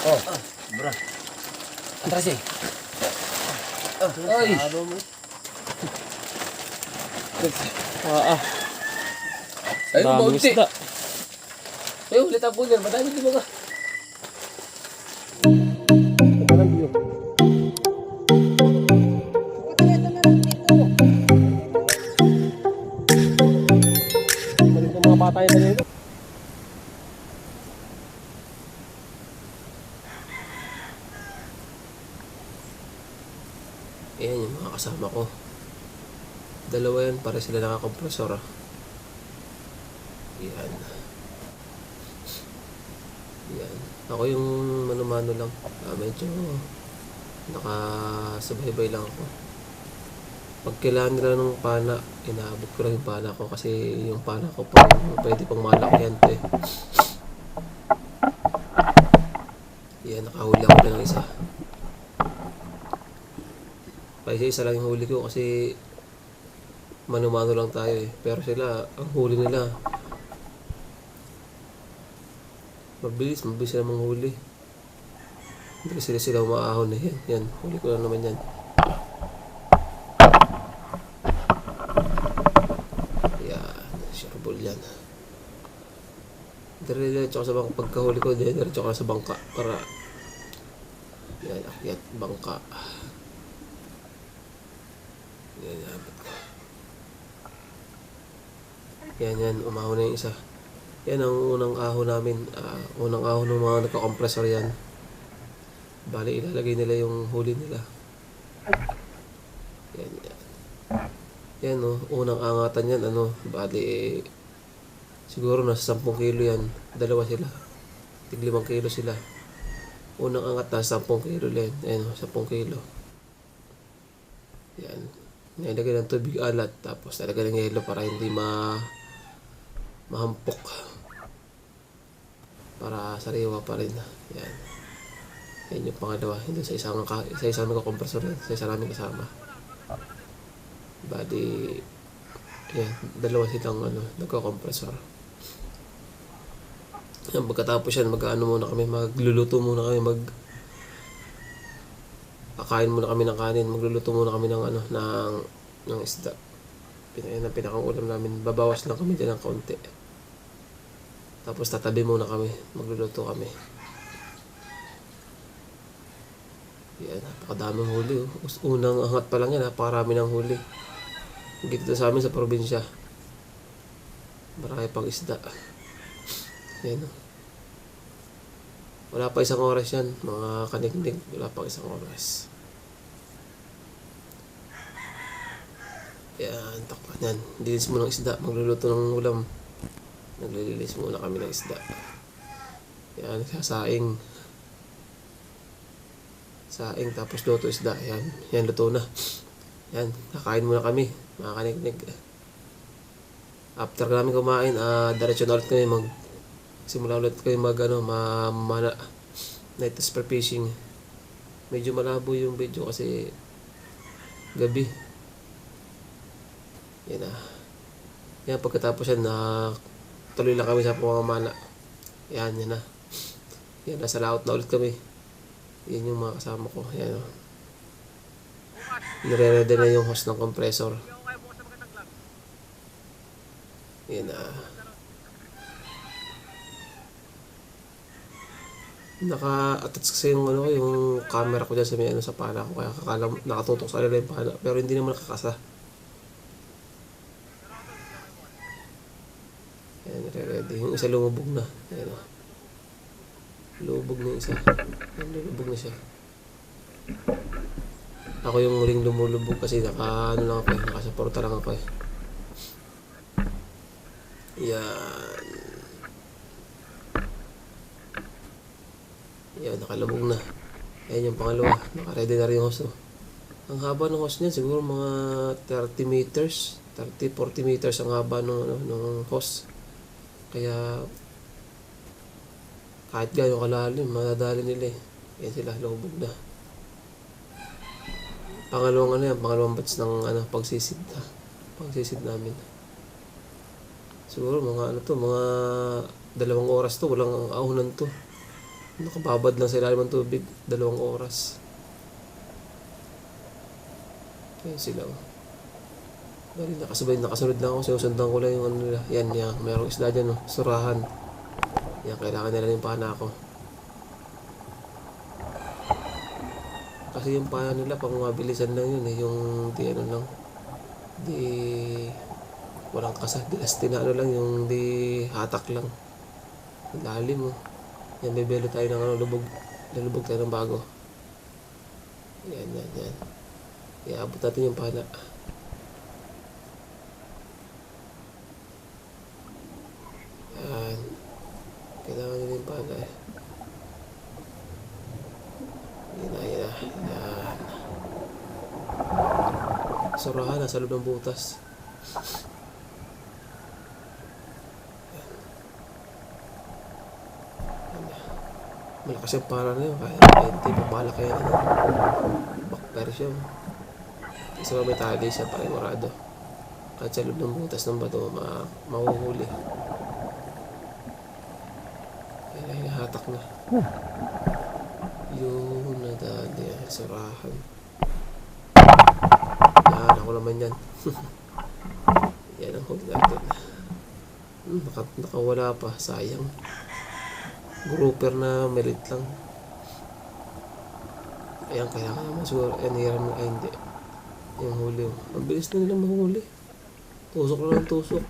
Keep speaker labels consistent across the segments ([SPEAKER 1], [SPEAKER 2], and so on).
[SPEAKER 1] Oh,
[SPEAKER 2] Bra.
[SPEAKER 1] atras eh. Ay.
[SPEAKER 2] Mo?
[SPEAKER 1] Ah, ah.
[SPEAKER 2] Ayun,
[SPEAKER 1] isda.
[SPEAKER 2] Ayun, ulit ang pulir. Madami di ba ka?
[SPEAKER 1] Balik ng mga bata yun dito.
[SPEAKER 2] Ayan yung mga kasama ko. Dalawa yan, para sila nakakompresor. ah. Yan. Yan. Ako yung mano-mano lang. Ah, medyo nakasubaybay lang ako. Pag kailangan nila ng pana, inaabot ko lang yung pana ko kasi yung pana ko pa pwede pang malaki yan te. Yan, nakahuli ako ng isa. Kasi isa lang yung huli ko kasi mano-mano lang tayo eh. Pero sila, ang huli nila, mabilis, mabilis sila manghuli. Hindi sila sila umaahon eh. Yan, yan, huli ko lang naman yan. Yan, sureball yan. Diretso ako sa bangka. Pagkahuli ko, diretso ako sa bangka para yan, akyat, bangka. Yan. Yan, yan. Umahon na yung isa. Yan ang unang ahon namin. ah, unang ahon ng mga nagka-compressor yan. Bali, ilalagay nila yung huli nila. Yan, yan. Yan, no. Unang angatan yan, ano. Bali, eh, siguro nasa 10 kilo yan. Dalawa sila. Tig 5 kilo sila. Unang angat nasa 10 kilo lang. Ayan, oh, 10 kilo. Yan. Nilagay ng tubig alat tapos nilagay ng yelo para hindi ma mahampok. Para sariwa pa rin. Yan. Yan yung pangalawa. Hindi sa isang sa isang nagko-compressor. Sa isa namin kasama. Bali yan, dalawa silang ano, nagko-compressor. Yan, pagkatapos yan, mag-ano muna kami, magluluto muna kami, mag kakain muna kami ng kanin, magluluto muna kami ng ano, ng, ng isda. Yan ang pinakang ulam namin. Babawas lang kami dyan ng kaunti. Tapos tatabi muna kami, magluluto kami. Yan, napakadaming huli. oh. Unang angat pa lang yan, napakarami ng huli. Dito sa amin sa probinsya. Marami pang isda. Yan. oh. Wala pa isang oras yan, mga kaniknik. Wala pa isang oras. Yan, takpan yan. Dilis mo ng isda. Magluluto ng ulam. Naglililis muna kami ng isda. Yan, sasaing. Saing, tapos luto isda. Yan, yan, luto na. Yan, kakain muna kami. Mga kaniknik. After namin kumain, ah diretso na ulit kami mag simula ulit kami mag ano, ma, mana, night super fishing. Medyo malabo yung video kasi gabi. Yan na. Yan, pagkatapos yan, na tuloy lang kami sa pamamana. Yan, yan na. Yan, nasa laot na ulit kami. Yan yung mga kasama ko. Yan o. Nire-ready na yung host ng compressor. Yan na. Naka-attach kasi yung ano yung camera ko dyan sa may ano sa pala ko. Kaya kakala nakatutok sa kanila yung pala. Pero hindi naman nakakasa. Ayan, nire-ready. Yung isa lumubog na. Ayan o. Lumubog na isa. Ayan, lumubog na siya. Ako yung muling lumulubog kasi naka, ano lang ako eh, nakasuporta lang ako eh. Yan. Yan, nakalubog na. Ayan yung pangalawa. Naka-ready na rin yung hose. oh. Ang haba ng hose niya, siguro mga 30 meters. 30-40 meters ang haba ng, ano, ng hose. Kaya, kahit gano'ng kalalim, madadali nila eh. Yan sila, lubog na. Pangalawang ano yan, pangalawang batch ng ano, pagsisid na. Pagsisid namin. Siguro mga ano to, mga dalawang oras to, walang ahunan to. Nakababad lang sa ilalim ng tubig. Dalawang oras. Ayan sila. oh. Bali, nakasabay, nakasunod lang ako. Sinusundan ko lang yung ano nila. Yan, yan. Merong isla dyan, oh. Surahan. Yan, kailangan nila yung pana ko. Kasi yung pana nila, pang mabilisan lang yun eh. Yung di ano lang. Di... Walang kasa. Di astina ano lang. Yung di hatak lang. Ang lalim oh. Yan, bebelo tayo ng ano, lubog. Lalubog tayo ng bago. Yan, yan, yan. Iabot natin yung pana. Yan. Kailangan nila yung pana eh. Yan na, na. Yan. Surahan, nasa loob ng butas. Na. Malakas yung para na yun. Kaya, kaya hindi pa malaki yan. Ano. Bakter siya. Kasi may tali siya, parewarado. Kahit sa loob ng butas ng bato, ma mahuhuli. Yan na, hinahatak na. Yun, nadali. Surahan. Yan, ako naman yan. yan ang huli natin. Hmm, naka, nakawala pa, sayang. Grouper na merit lang. Ayan, kailangan naman siguro. Ayan, hiram na. Ay, hindi. Yung huli. Ang bilis na nilang mahuli. Tusok na ng tusok.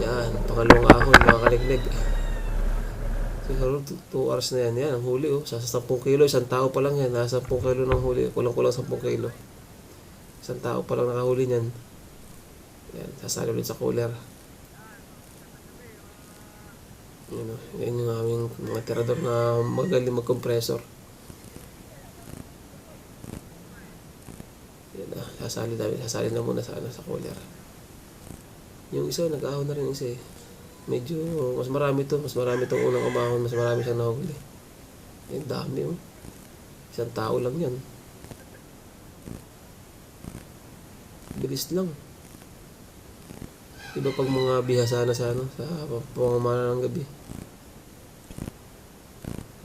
[SPEAKER 2] Yan, pangalawang ahon, mga kaliglig. Siguro 2 hours na yan. Yan, ang huli oh. Sa 10 kilo, isang tao pa lang yan. Nasa 10 kilo ng huli. Kulang-kulang 10 kilo. Isang tao pa lang nakahuli niyan. Yan, sasali ulit sa cooler. Yan, oh. yan yung aming mga tirador na magaling mag-compressor. Yan na, sasali. Sasali na muna sa, ano, sa cooler. Yung isa, nag-ahon na rin isa eh. Medyo, mas marami to. Mas marami tong unang umahon. Mas marami siyang nahuli. Yung dami oh. Isang tao lang yan. Bilis lang. Iba pag mga bihasa na sa ano, sa pamamana ng gabi.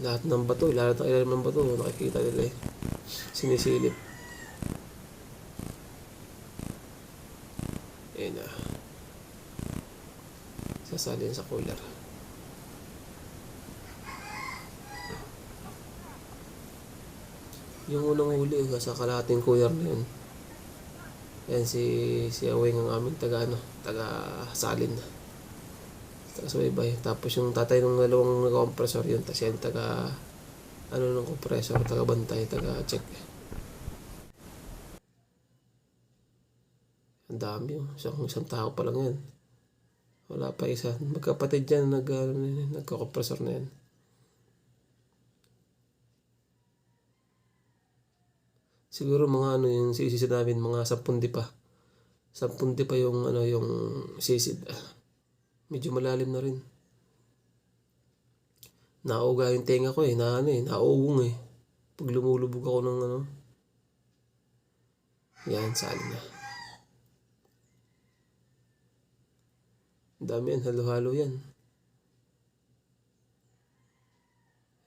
[SPEAKER 2] Lahat ng bato, lahat ng ilalim ng bato, nakikita nila eh. Sinisilip. Ayun na. Sasali yan sa cooler. Yung unang huli, eh, sa kalahating cooler na yun. Yan si si Aweng ang aming taga ano, taga salin. Taga subaybay. Tapos yung tatay ng dalawang compressor yun, tapos yan taga ano ng compressor, taga bantay, taga check. Ang dami oh. Isang, isang tao pa lang yan. Wala pa isa. Magkapatid yan, nag, ano, nagka-compressor na yan. Siguro mga ano yung sisid namin, mga sapundi pa. Sapundi pa yung ano yung sisid. Ah, Medyo malalim na rin. Nauga yung tenga ko eh, na ano eh, nauugong eh. Pag lumulubog ako ng ano. Yan, sali na. Dami yan, halo-halo yan.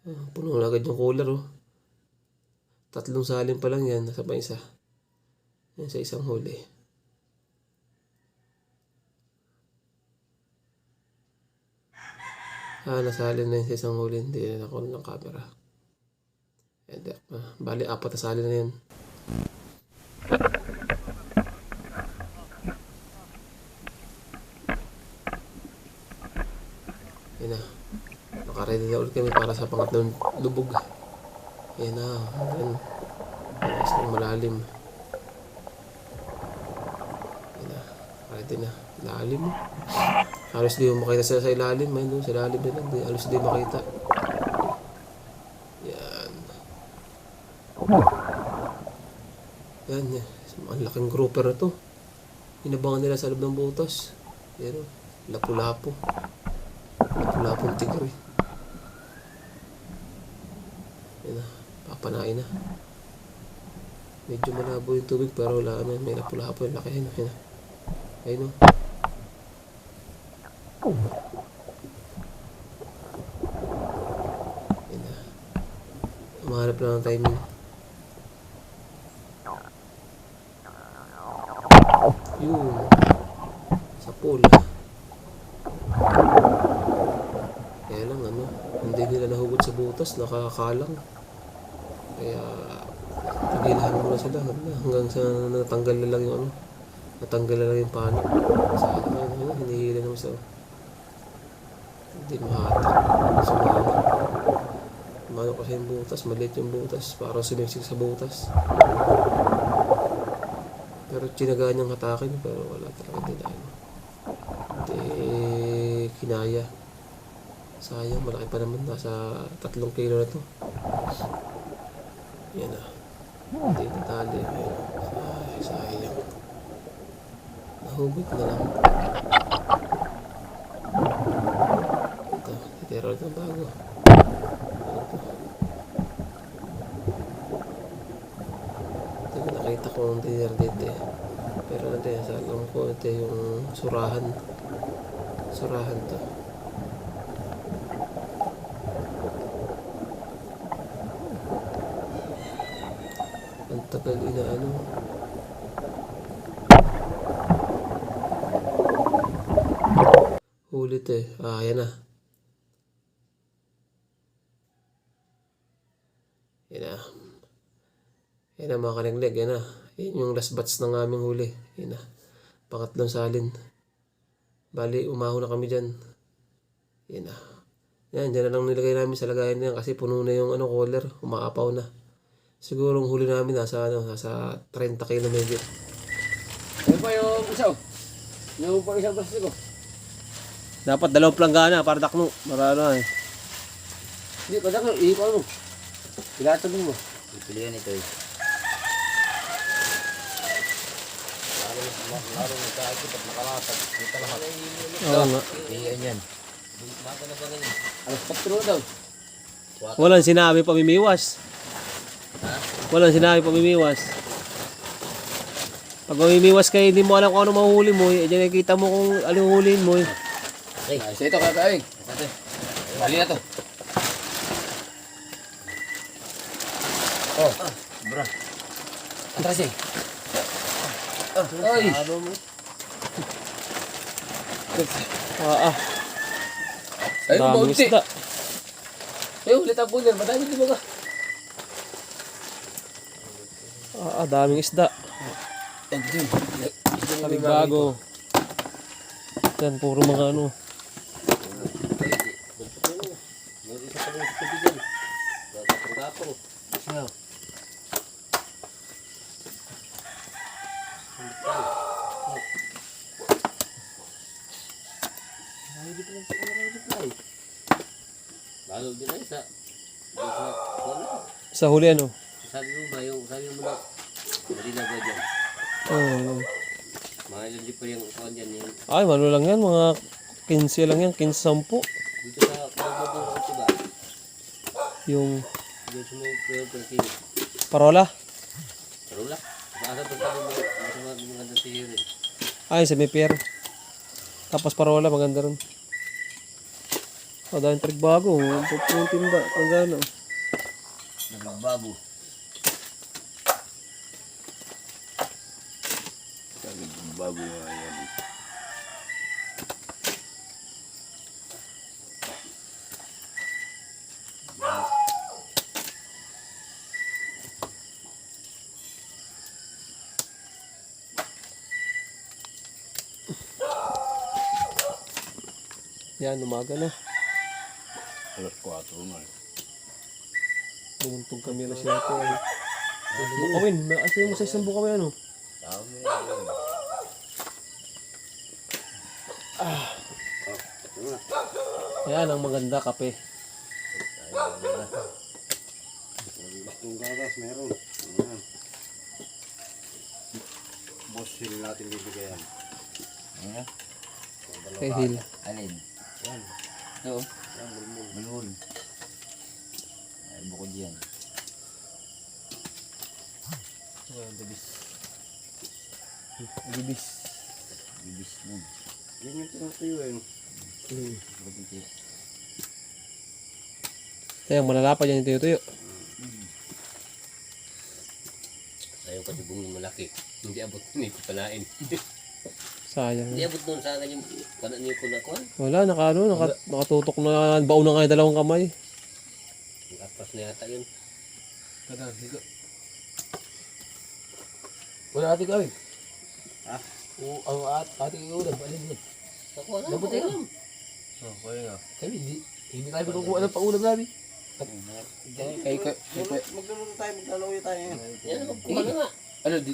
[SPEAKER 2] Ah, puno na yung cooler oh. Tatlong salin pa lang yan, nasa pa isa. Yan sa isang huli. Ah, nasalin na yun sa isang huli, hindi na ako ng camera. Hindi, ah, bali, apat na salin na yan. Yan na. Nakaready na ulit kami para sa pangatlong lubog. Yan na. Yan. Ayos ng malalim. Yan na. Ready na. Lalim. Halos di mo makita sila sa ilalim. Ayun doon, sa ilalim na lang. Di, makita. Yan. Yan. yan. Ang laking grouper na to. Inabangan nila sa loob ng butas. Yan o. Lapu-lapu. Lapu-lapong tigre. Yan na. Papanain na. Medyo malabo yung tubig pero wala ano, may lapu-lapo yung laki. Ayun, ayun. Ayun o. Mahanap lang ng timing. Yun. Sa pool. Kaya lang ano, hindi nila nahugot sa butas, nakakalang. Kaya tigilahan muna sila hanggang sa natanggal na lang yung ano, natanggal na lang yung panik. Sa ano, ano, hinihila naman sa hindi mahatak. Sumama. Mano kasi yung butas, maliit yung butas, parang sumiksik sa butas. Pero tinagaan niyang hatakin, pero wala talaga din ano. Hindi kinaya. Sayang, malaki pa naman. Nasa tatlong kilo na to. Yan na. Hindi natali. Ay, sayang. Nahugot na lang. Ito, titira ulit ng bago. Ano to? Ito, nakita ko ang tinira dito eh. Pero ito, sa alam ko, ito yung surahan. Surahan to. Huli to eh. Ah, yan na. Yan na. Yan na mga kaniglig. Yan na. Yan yung last batch ng aming huli. Yan na. Pangatlong salin. Bali, umaho na kami dyan. Yan na. Yan, dyan na lang nilagay namin sa lagayan na yan kasi puno na yung ano, cooler. Umaapaw na. Siguro ang huli namin nasa ano, nasa 30 kilo medyo.
[SPEAKER 1] Ano pa yung isa? Yung pa isang plastic ko.
[SPEAKER 2] Dapat dalawang planggana para dakno. Para ano eh.
[SPEAKER 1] Hindi, padak ko. Iipa mo. Ilatag mo.
[SPEAKER 3] Pilihan ito eh. Mo tayo lahat.
[SPEAKER 2] Oo nga.
[SPEAKER 3] Yan.
[SPEAKER 1] Alas 4 na daw.
[SPEAKER 2] Walang sinabi pamimiwas. Walang sinabi pamimiwas. Pag mamimiwas kayo, hindi mo alam kung ano mahuli mo. Eh, dyan nakikita mo kung ano huliin mo. Eh.
[SPEAKER 1] Ay, sa ito kakain. Bali na to. Oh,
[SPEAKER 3] Bra.
[SPEAKER 1] atras eh. Ay,
[SPEAKER 3] Ano mo?
[SPEAKER 2] Ah, ah.
[SPEAKER 1] ay,
[SPEAKER 2] Daming
[SPEAKER 1] maunti.
[SPEAKER 2] isda.
[SPEAKER 1] Ay, ulit ang pulir. Madami di ba ka?
[SPEAKER 2] Ah, ah, daming isda.
[SPEAKER 1] Ang din.
[SPEAKER 2] Kaming bago. Yan, puro mga ano.
[SPEAKER 3] Meron isa pa rin sa tubig yan. Gatapong-gatong. Siya. Lalo din ay sa.
[SPEAKER 2] Sa huli ano.
[SPEAKER 3] Sabi mo ba yung sabi mo na hindi na ganyan.
[SPEAKER 2] Oh.
[SPEAKER 3] Mga ilan pa yung kuhan dyan yung
[SPEAKER 2] Ay, ano lang yan. Mga 15 lang yan. 15 sampu.
[SPEAKER 3] dito sa Kalabado ito ba?
[SPEAKER 2] Yung
[SPEAKER 3] Dito sa may prayer per kilo.
[SPEAKER 2] parola.
[SPEAKER 3] Pero wala. Baka pa sabi mo masama yung mga sihir eh.
[SPEAKER 2] Ay, sa may pier. Tapos parola, maganda rin. Oh, dahil trig bago. Pupuntin ba? Pag ano.
[SPEAKER 3] Nagbabago. Nagbabago nga yan.
[SPEAKER 2] Yan, umaga na.
[SPEAKER 3] Alas 4 nga.
[SPEAKER 2] Bumuntong kami na siya ito. Bukawin. Asa mo sa isang bukawin ano?
[SPEAKER 3] Tama yan.
[SPEAKER 2] Ayan, ang maganda kape.
[SPEAKER 4] Gustong gatas, meron. Ayan. Boss hill natin bibigyan.
[SPEAKER 3] Ano?
[SPEAKER 2] Kay Hill.
[SPEAKER 3] Alin?
[SPEAKER 4] Yan.
[SPEAKER 3] Oo.
[SPEAKER 4] Yan,
[SPEAKER 3] bulbul. Ay, bukod yan.
[SPEAKER 2] Ito yung gabis.
[SPEAKER 3] Gabis. Gabis mo.
[SPEAKER 4] Yan yung tinutuyo
[SPEAKER 3] yun. Eh.
[SPEAKER 2] Hmm. Kaya malalapad yan yung tinutuyo.
[SPEAKER 3] Ayaw kasi buming malaki. Hindi abot na ipapalain.
[SPEAKER 2] Sayang.
[SPEAKER 3] Hindi abot doon sa akin yung panan niyo ko na kuhan.
[SPEAKER 2] Wala, naka, ano, naka, nakatutok na, baon na nga yung dalawang kamay.
[SPEAKER 3] Atras na yata yun.
[SPEAKER 1] Kadang, sigo. Wala ate kawin.
[SPEAKER 4] Ha?
[SPEAKER 1] Oo, ang at, ate yung ulam, alin yun.
[SPEAKER 3] Nakuha na.
[SPEAKER 1] Dapat ikaw.
[SPEAKER 3] na.
[SPEAKER 1] Oh, kaya nga. Kami, hindi, hindi tayo magkukuha ng paulam namin. Kay,
[SPEAKER 4] Magluluto tayo, maglalaway tayo.
[SPEAKER 3] Yan, magkuha na nga.
[SPEAKER 1] ano, di,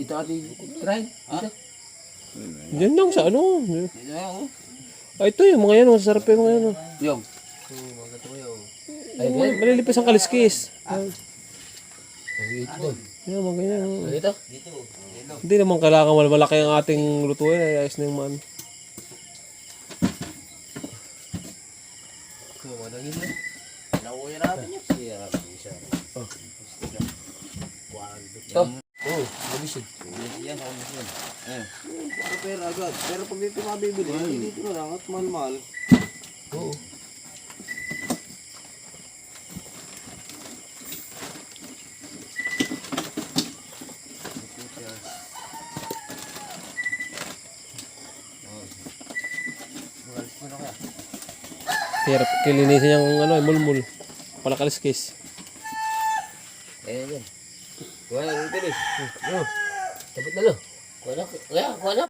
[SPEAKER 1] ito ate, try, dito.
[SPEAKER 2] Yan lang sa ano.
[SPEAKER 4] Oh.
[SPEAKER 2] Ay, ito yung mga yan, masasarap yung mga yan. oh.
[SPEAKER 1] Yung. Ay,
[SPEAKER 2] Ay, malilipis ang kaliskis.
[SPEAKER 1] Ay, ito doon.
[SPEAKER 2] Yan, mga ganyan. oh.
[SPEAKER 1] Ano ito?
[SPEAKER 4] Dito. Hello.
[SPEAKER 2] Hindi naman kailangan mal- malaki ang ating lutuin. Ay, ayos na yung man.
[SPEAKER 1] Ito,
[SPEAKER 4] yun. Siya, siya.
[SPEAKER 1] Ito. Oo, mabisig.
[SPEAKER 4] Yan, ako yan. Eh. Para pera agad. Pero pag dito mabibili, hindi dito na lang at mahal-mahal.
[SPEAKER 1] Oo.
[SPEAKER 2] Hirap kilinisin yung ano, yung mulmul. Pala kaliskis.
[SPEAKER 1] Ayan yan. Wala, ito eh. Oh, lang.
[SPEAKER 3] Kuha na. Kuha na.